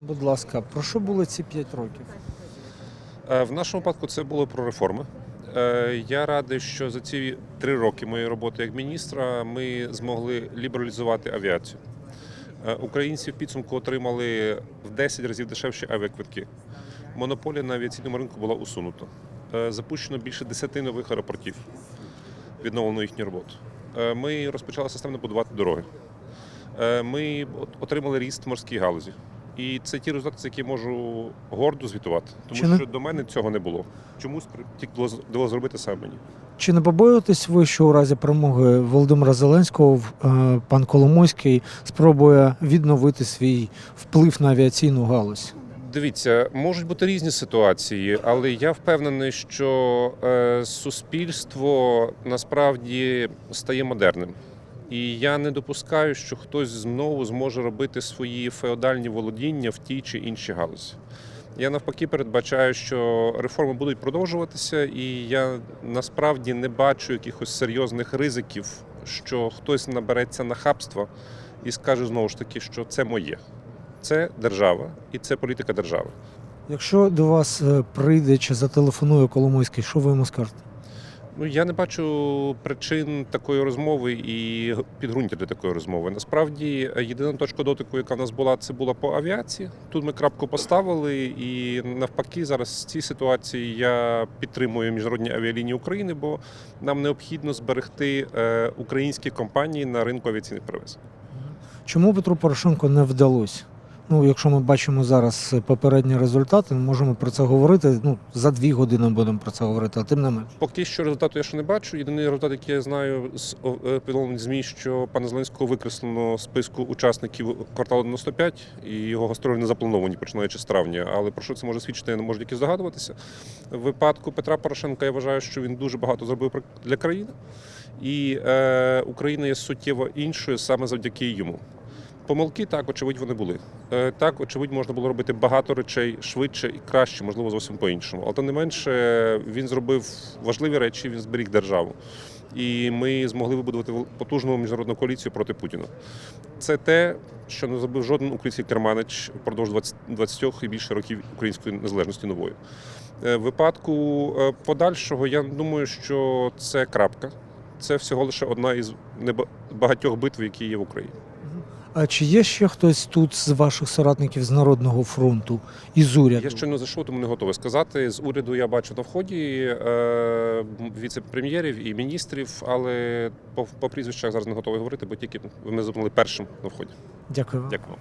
Будь ласка, про що були ці 5 років? Е, В нашому випадку це було про реформи. Е, Я радий, що за ці три роки моєї роботи як міністра ми змогли лібералізувати авіацію. Е, Українці в підсумку отримали в 10 разів дешевші авіаквитки. Монополія на авіаційному ринку була усунута. Запущено більше 10 нових аеропортів, відновлено їхню роботу. Ми розпочали системно будувати дороги. Ми отримали ріст морській галузі. І це ті результати, які можу гордо звітувати. Тому Чи не- що до мене цього не було. Чомусь при- тільки було, було зробити саме мені. Чи не побоюєтесь ви, що у разі перемоги Володимира Зеленського в- е, пан Коломойський спробує відновити свій вплив на авіаційну галузь? Дивіться, можуть бути різні ситуації, але я впевнений, що е, суспільство насправді стає модерним. І я не допускаю, що хтось знову зможе робити свої феодальні володіння в тій чи іншій галузі. Я навпаки передбачаю, що реформи будуть продовжуватися, і я насправді не бачу якихось серйозних ризиків, що хтось набереться на хабство і скаже знову ж таки, що це моє. Це держава і це політика держави. Якщо до вас е, прийде чи зателефонує Коломойський, що ви йому скажете? Ну я не бачу причин такої розмови і підґрунтя для такої розмови. Насправді, єдина точка дотику, яка в нас була, це була по авіації. Тут ми крапку поставили, і навпаки, зараз в цій ситуації я підтримую міжнародні авіалінії України, бо нам необхідно зберегти е, українські компанії на ринку авіаційних перевезень. Чому Петру Порошенко не вдалося? Ну, якщо ми бачимо зараз попередні результати, ми можемо про це говорити. Ну, за дві години будемо про це говорити, а тим не менш. Поки що результату я ще не бачу. Єдиний результат, який я знаю з е, повідомлень ЗМІ, що пана Зеленського викреслено з списку учасників кварталу 95, і його гастролі не заплановані, починаючи з травня. Але про що це може свідчити, я не можу тільки здогадуватися. В випадку Петра Порошенка я вважаю, що він дуже багато зробив для країни, і е, Україна є суттєво іншою саме завдяки йому. Помилки так, очевидь, вони були. Е, Так, очевидь, можна було робити багато речей швидше і краще, можливо, зовсім по-іншому. Але тим не менше, він зробив важливі речі, він зберіг державу. І ми змогли вибудувати потужну міжнародну коаліцію проти Путіна. Це те, що не зробив жоден український керманич впродовж 20, 20 і більше років української незалежності нової. Е, В випадку е, подальшого, я думаю, що це крапка. Це всього лише одна із багатьох битв, які є в Україні. А чи є ще хтось тут з ваших соратників з Народного фронту із уряду? Я щойно зайшов, тому не готовий сказати. З уряду я бачу на вході е, віце-прем'єрів і міністрів, але по, по прізвищах зараз не готовий говорити, бо тільки ми зупинили першим на вході. Дякую. Дякую.